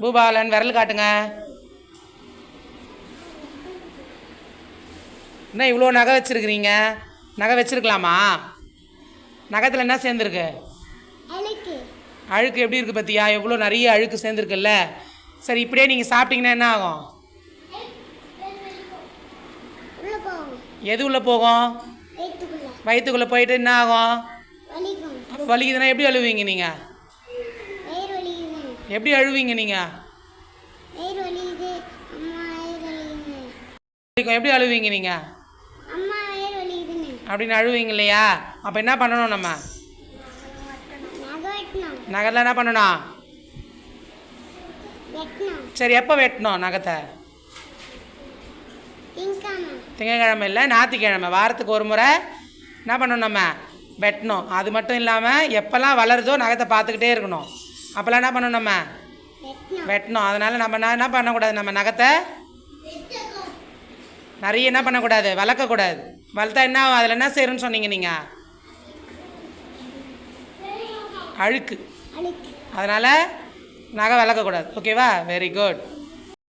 பூபாலன் விரல் காட்டுங்க. என்ன இவ்வளோ நகை வச்சுருக்கிறீங்க? நகை வச்சுருக்கலாமா? நகத்தில் என்ன சேர்ந்துருக்கு? அழுக்கு. எப்படி இருக்குது பார்த்தியா எவ்வளோ நிறைய அழுக்கு சேர்ந்துருக்குல்ல. சரி இப்படியே நீங்கள் சாப்பிட்டீங்கன்னா என்ன ஆகும்? எது உள்ளே போகும்? வயிற்றுக்குள்ள போயிட்டு என்ன ஆகும்? வலிக்குதுன்னா எப்படி அழுவீங்க நீங்கள் எப்படி அழுவீங்க நீங்கள் எப்படி அழுவீங்க நீங்கள் அப்படின்னு அழுவீங்க இல்லையா? அப்போ என்ன பண்ணணும் நம்ம? நகரில் என்ன பண்ணணும்? சரி எப்போ வெட்டணும் நகத்தை? திங்கக்கிழமை இல்லை ஞாயிற்றுக்கிழமை. வாரத்துக்கு ஒரு முறை என்ன பண்ணணும் நம்ம? வெட்டணும். அது மட்டும் இல்லாமல் எப்போல்லாம் வளருதோ நகத்தை பார்த்துக்கிட்டே இருக்கணும். அப்போல்லாம் என்ன பண்ணணும் நம்ம? வெட்டணும் அதனால் நம்ம என்ன என்ன பண்ணக்கூடாது? நம்ம நகத்தை நிறைய என்ன பண்ணக்கூடாது? வளர்க்கக்கூடாது. வளர்த்தா என்ன ஆகும்? அதில் என்ன செய்யணும்னு சொன்னீங்க நீங்கள் அழுக்கு. அதனால் நகை வளர்க்கக்கூடாது. ஓகேவா? Very good